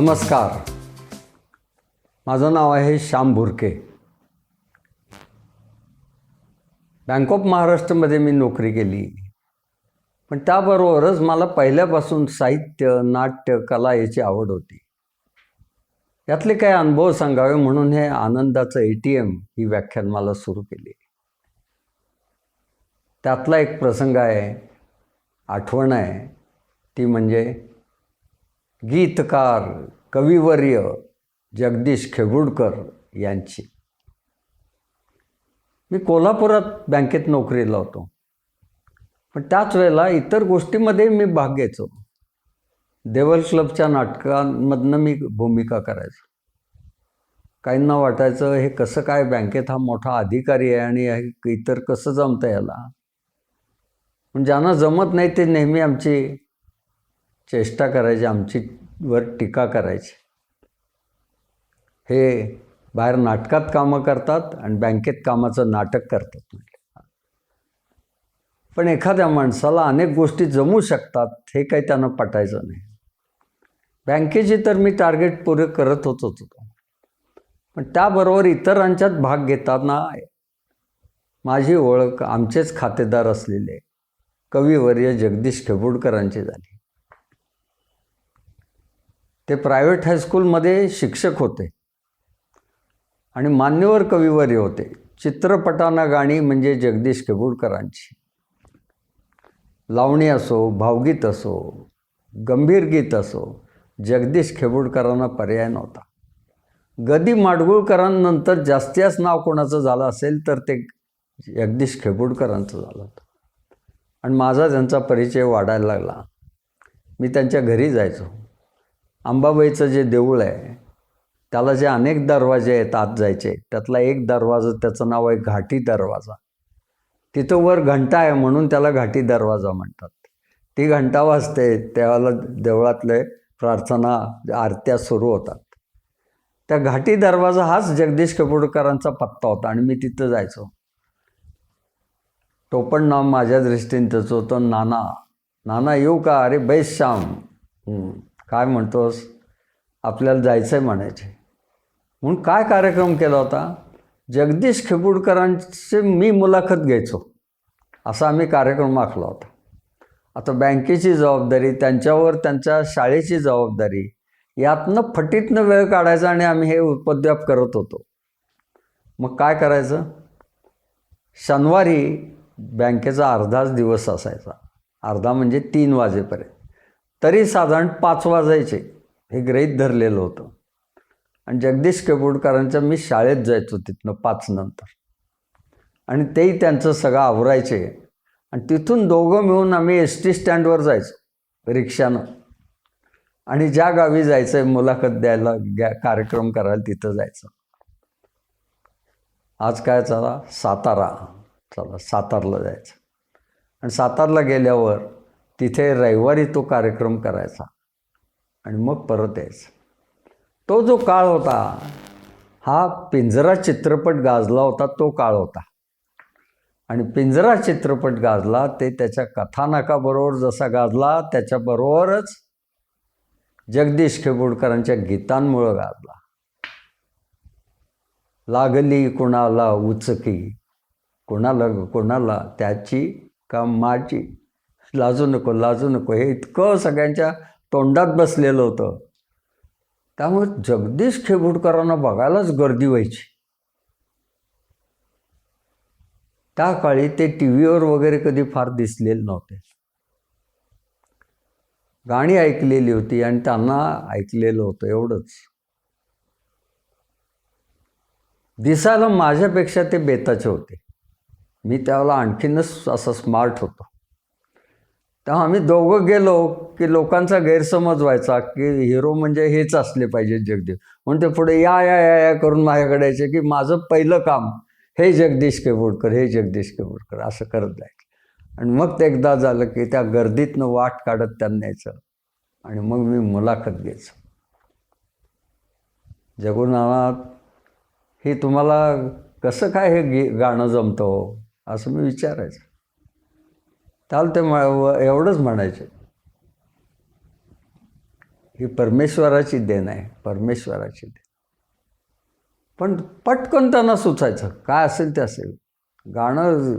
नमस्कार. माझं नाव आहे श्याम भुरके. बँक ऑफ महाराष्ट्रमध्ये मी नोकरी केली. पण त्याबरोबरच मला पहिल्यापासून साहित्य नाट्य कला याची आवड होती. यातले काही अनुभव सांगावे म्हणून हे आनंदाचं ए टी एम ही व्याख्यान मला सुरू केली. त्यातला एक प्रसंग आहे आठवण आहे. ती म्हणजे गीतकार कविवर्य जगदीश खेबुडकर यांची. मी कोल्हापुरात बँकेत नोकरीला होतो. पण त्याच वेळेला इतर गोष्टीमध्ये मी भाग घ्यायचो. देवल क्लबच्या नाटकांमधनं मी भूमिका करायचो. काहींना वाटायचं हे कसं काय बँकेत हा मोठा अधिकारी आहे आणि इतर कसं जमतं याला? पण ज्यांना जमत नाही ते नेहमी आमची चेष्टा करायची आमची वर टीका करायची. हे बाहेर नाटकात कामं करतात आणि बँकेत कामाचं नाटक करतात म्हटलं. पण एखाद्या माणसाला अनेक गोष्टी जमू शकतात हे काही त्यांना पटायचं नाही. बँकेची तर मी टार्गेट पुरे करत होत होतो पण त्याबरोबर इतरांच्यात भाग घेताना माझी ओळख आमचेच खातेदार असलेले कविवर्य जगदीश खेबुडकरांची झाली. ते प्रायव्हेट हायस्कूलमध्ये शिक्षक होते. आणि मान्यवर कविवर्य होते. चित्रपटांना गाणी म्हणजे जगदीश खेबुडकरांची लावणी असो भावगीत असो गंभीर गीत असो जगदीश खेबुडकरांना पर्याय नव्हता. गदी माडगुळकरांनंतर जास्तीच नाव कोणाचं झालं असेल तर ते जगदीश खेबुडकरांचं झालं होतं. आणि माझा त्यांचा परिचय वाढायला लागला. मी त्यांच्या घरी जायचो. अंबाबाईचं जे देऊळ आहे त्याला जे अनेक दरवाजे आहेत आत जायचे त्यातला एक दरवाजा त्याचं नाव आहे घाटी दरवाजा. तिथं वर घंटा आहे म्हणून त्याला घाटी दरवाजा म्हणतात. ती घंटा वाजते त्यावेळेला देवळातले प्रार्थना आरत्या सुरू होतात. त्या घाटी दरवाजा हाच जगदीश कपूरकरांचा पत्ता होता आणि मी तिथं जायचो. टोपण नाव माझ्या दृष्टीने त्याचं होतं नाना. नाना येऊ का? अरे बैस श्याम. काय म्हणतोस? आपल्याला जायचं आहे म्हणायचे. म्हणून काय कार्यक्रम केला होता? जगदीश खेबुडकरांचे मी मुलाखत घ्यायचो. असा आम्ही कार्यक्रम आखला होता. आता बँकेची जबाबदारी त्यांच्यावर त्यांच्या शाळेची जबाबदारी यातनं फटीतनं वेळ काढायचा आणि आम्ही हे उपद्व्याप करत होतो. मग काय करायचं? शनिवारी बँकेचा अर्धाच दिवस असायचा. अर्धा म्हणजे तीन वाजेपर्यंत. तरी साधारण पाच वाजायचे. हे गृहीत धरलेलं होतं. आणि जगदीश कपूरकरांच्या मी शाळेत जायचो तिथनं पाच नंतर. आणि तेही त्यांचं सगळं आवरायचे. आणि तिथून दोघं मिळून आम्ही एस टी स्टँडवर जायचो रिक्षानं. आणि ज्या गावी जायचं आहे मुलाखत द्यायला गॅ कार्यक्रम करायला तिथं जायचं. आज काय चला? सातारा. चला सातारला जायचं. आणि सातारला गेल्यावर तिथे रविवारी तो कार्यक्रम करायचा आणि मग परत यायचा. तो जो काळ होता हा पिंजरा चित्रपट गाजला होता तो काळ होता. आणि पिंजरा चित्रपट गाजला ते त्याच्या कथानकाबरोबर जसा गाजला त्याच्याबरोबरच जगदीश खेबुडकरांच्या गीतांमुळं गाजला. लागली कुणाला उचकी कोणाला कोणाला त्याची का माझी लाजू नको लाजू नको. हे इतकं सगळ्यांच्या तोंडात बसलेलं होतं. त्यामुळे जगदीश खेबुडकरांना बघायलाच गर्दी व्हायची. त्या काळी ते टी व्हीवर वगैरे कधी फार दिसलेले नव्हते. गाणी ऐकलेली होती आणि त्यांना ऐकलेलं होतं एवढंच. दिसायला माझ्यापेक्षा ते बेताचे होते. मी त्यावेळेला आणखीनच असं स्मार्ट होतो. तेव्हा आम्ही दोघं गेलो की लोकांचा गैरसमज व्हायचा की हिरो म्हणजे हेच असले पाहिजे जगदीश. म्हणून ते पुढे या या या या करून माझ्याकडे यायचे की माझं पहिलं काम हे जगदीश केबुडकर हे जगदीश केबुडकर असं करत जायचं. आणि मग ते एकदा झालं की त्या गर्दीतनं वाट काढत त्यांना यायचं. आणि मग मी मुलाखत घ्यायचो. जगुनाथ हे तुम्हाला कसं काय हे गे गाणं जमतं हो? असं मी विचारायचं. त्याला ते म- एवढंच म्हणायचे. ही परमेश्वराची देण आहे परमेश्वराची देण. पण पटकन त्यांना सुचायचं काय असेल ते असेल. गाणं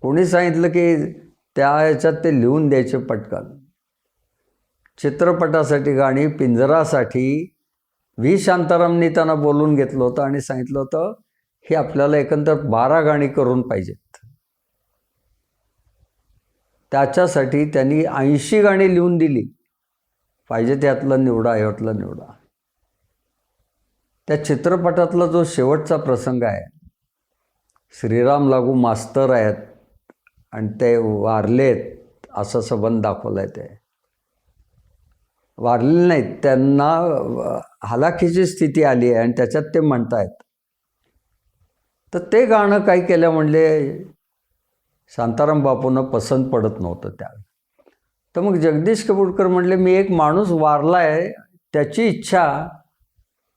कोणी सांगितलं की त्या ह्याच्यात ते लिहून द्यायचे पटकन. चित्रपटासाठी गाणी पिंजरासाठी. व्ही शांतारामनी त्यांना बोलून घेतलं होतं आणि सांगितलं होतं हे आपल्याला एकंदर बारा गाणी करून पाहिजेत. त्याच्यासाठी त्यांनी ऐंशी गाणी लिहून दिली. पाहिजे त्यातलं निवडा यातलं निवडा. त्या चित्रपटातला जो शेवटचा प्रसंग आहे श्रीराम लागू मास्तर आहेत आणि ते वारलेत असं संबंध दाखवला आहे ते. वारले नाहीत त्यांना हलाखीची स्थिती आली आहे आणि त्याच्यात ते म्हणतायत. तर ते गाणं काही केलं म्हणले शांताराम बापूंना पसंत पडत नव्हतं त्यावेळी. तर मग जगदीश कपूरकर म्हणले मी एक माणूस वारला आहे त्याची इच्छा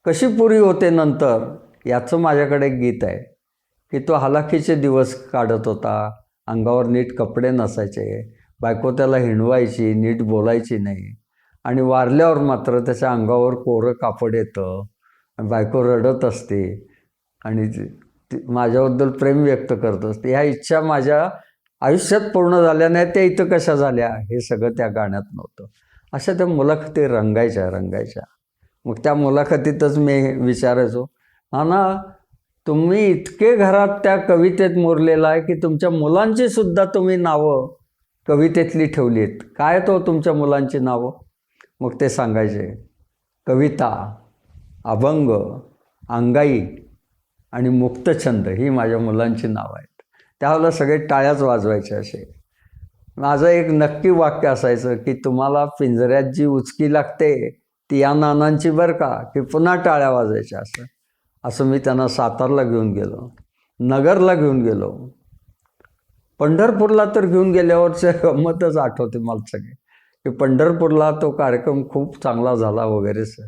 कशी पुरी होते नंतर? याचं माझ्याकडे एक गीत आहे की तो हलाखीचे दिवस काढत होता अंगावर नीट कपडे नसायचे बायको त्याला हिणवायची नीट बोलायची नाही. आणि वारल्यावर मात्र त्याच्या अंगावर कोरं कापड येतं बायको रडत असते आणि माझ्याबद्दल प्रेम व्यक्त करत असते. ह्या इच्छा माझ्या आयुष्यात पूर्ण झाल्या नाही त्या इथं कशा झाल्या? हे सगळं त्या गाण्यात नव्हतं. अशा त्या मुलाखती रंगायच्या रंगायच्या. मग त्या मुलाखतीतच मी विचारायचो ना तुम्ही इतके घरात त्या कवितेत मुरलेला आहे की तुमच्या मुलांची सुद्धा तुम्ही नावं कवितेतली ठेवली आहेत काय तो तुमच्या मुलांची नावं? मग ते सांगायचे कविता अभंग अंगाई आणि मुक्तछंद ही माझ्या मुलांची नावं आहेत. त्यावेळेला सगळे टाळ्याच वाजवायचे असे. माझं एक नक्की वाक्य असायचं की तुम्हाला पिंजऱ्यात जी उचकी लागते ती या नानांची बरं का? की पुन्हा टाळ्या वाजायच्या असं. असं मी त्यांना सातारला घेऊन गेलो. नगरला घेऊन गेलो. पंढरपूरला तर घेऊन गेल्यावरचे गंमतच आठवते मला सगळे. की पंढरपूरला तो कार्यक्रम खूप चांगला झाला वगैरे सर.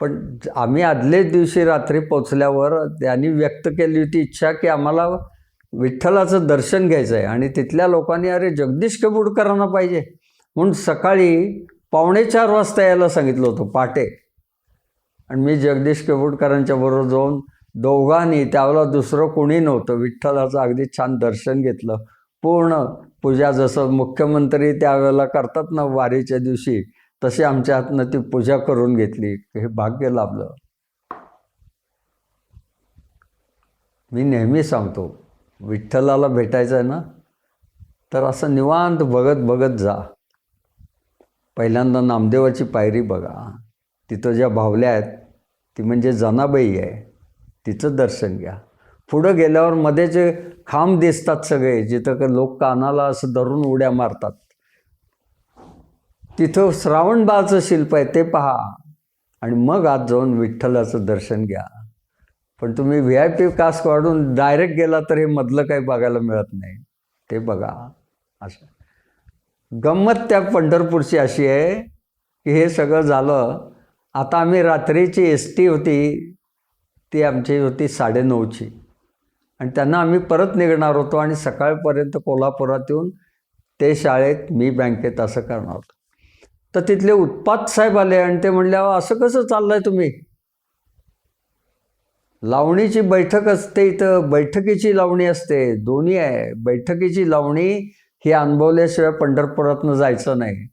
पण आम्ही आदलेच दिवशी रात्री पोचल्यावर त्यांनी व्यक्त केली होती इच्छा की आम्हाला विठ्ठलाचं दर्शन घ्यायचं आहे आणि तिथल्या लोकांनी अरे जगदीश कबूडकरांना पाहिजे. म्हणून सकाळी पावणे चार वाजता यायला सांगितलं होतं पहाटे. आणि मी जगदीश कबूडकरांच्या बरोबर जाऊन दोघांनी त्यावेळेला दुसरं कोणी नव्हतं विठ्ठलाचं अगदी छान दर्शन घेतलं. पूर्ण पूजा जसं मुख्यमंत्री त्यावेळेला करतात ना वारीच्या दिवशी तशी आमच्या हातनं ती पूजा करून घेतली. हे भाग्य लाभलं. मी नेहमी सांगतो विठ्ठलाला भेटायचं आहे ना तर असं निवांत बघत बघत जा. पहिल्यांदा नामदेवाची पायरी बघा. तिथं ज्या भावल्या आहेत ती म्हणजे जनाबाई आहे. तिचं दर्शन घ्या. पुढं गेल्यावर मध्ये जे खांब दिसतात सगळे जिथं लोक कानाला असं धरून उड्या मारतात. तिथं श्रावणबाळचं शिल्प आहे ते पहा. आणि मग आज जाऊन विठ्ठलाचं दर्शन घ्या. पण तुम्ही व्ही आय पी कास्ट वाढून डायरेक्ट गेला तर हे मधलं काही बघायला मिळत नाही. ते बघा. असं. गंमत त्या पंढरपूरची अशी आहे की हे सगळं झालं. आता आम्ही रात्रीची एस टी होती. ती आमची होती साडेनऊची. आणि त्यांना आम्ही परत निघणार होतो आणि सकाळपर्यंत कोल्हापुरात येऊन ते शाळेत मी बँकेत असं करणार होतो. तर तिथले उत्पात साहेब आले आणि ते म्हणले असं कसं चाललं आहे तुम्ही? लावणीची बैठक असते इथं. बैठकीची लावणी असते. दोन्ही आहे. बैठकीची लावणी ही अनुभवल्याशिवाय पंढरपुरातनं जायचं नाही.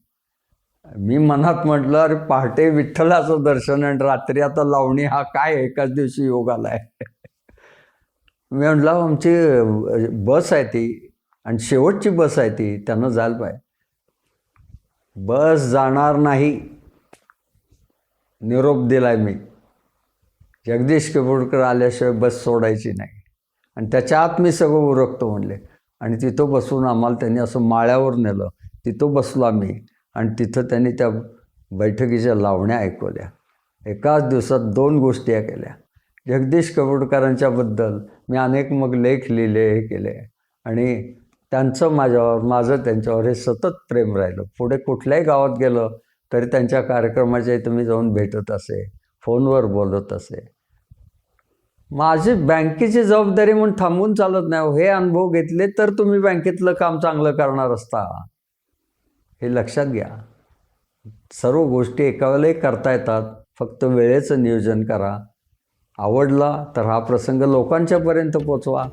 मी मनात म्हटलं अरे पहाटे विठ्ठलाचं दर्शन आणि रात्री आता लावणी हा काय एकाच दिवशी योग आला आहे मी म्हटलं आमची बस आहे ती आणि शेवटची बस आहे ती. त्यांना जायला पाहिजे. बस जाणार नाही. निरोप दिलाय मी. जगदीश कपूरकर आल्याशिवाय बस सोडायची नाही. आणि त्याच्या आत मी सगळं उरकतो म्हणले. आणि तिथं बसून आम्हाला त्यांनी असं माळ्यावर नेलं. तिथं बसलो आम्ही. आणि तिथं त्यांनी त्या बैठकीच्या लावण्या ऐकवल्या. एकाच दिवसात दोन गोष्टी केल्या. जगदीश कपूरकरांच्याबद्दल मी अनेक मग लेख लिहिले हे केले. आणि त्यांचं माझ्यावर माझं त्यांच्यावर हे सतत प्रेम राहिलं. पुढे कुठल्याही गावात गेलं तरी त्यांच्या कार्यक्रमाच्या इथं मी जाऊन भेटत असे फोनवर बोलत असे. माझी बँकेची जबाबदारी म्हणून थांबून चालत नाही. हे अनुभव घेतले तर तुम्ही बँकेतलं काम चांगलं करणार असता. हे लक्षात घ्या. सर्व गोष्टी एका करता येतात. फक्त वेळेचं नियोजन करा. आवडला तर हा प्रसंग लोकांच्यापर्यंत पोचवा.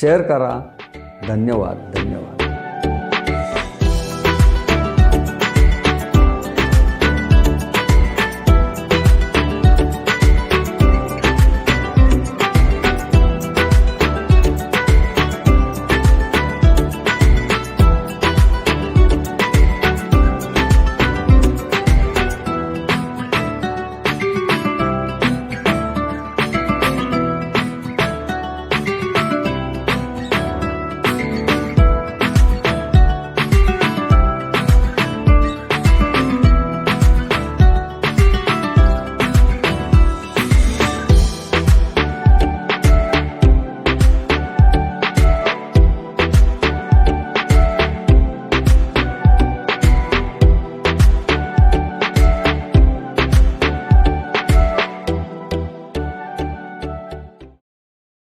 शेअर करा. धन्यवाद धन्यवाद.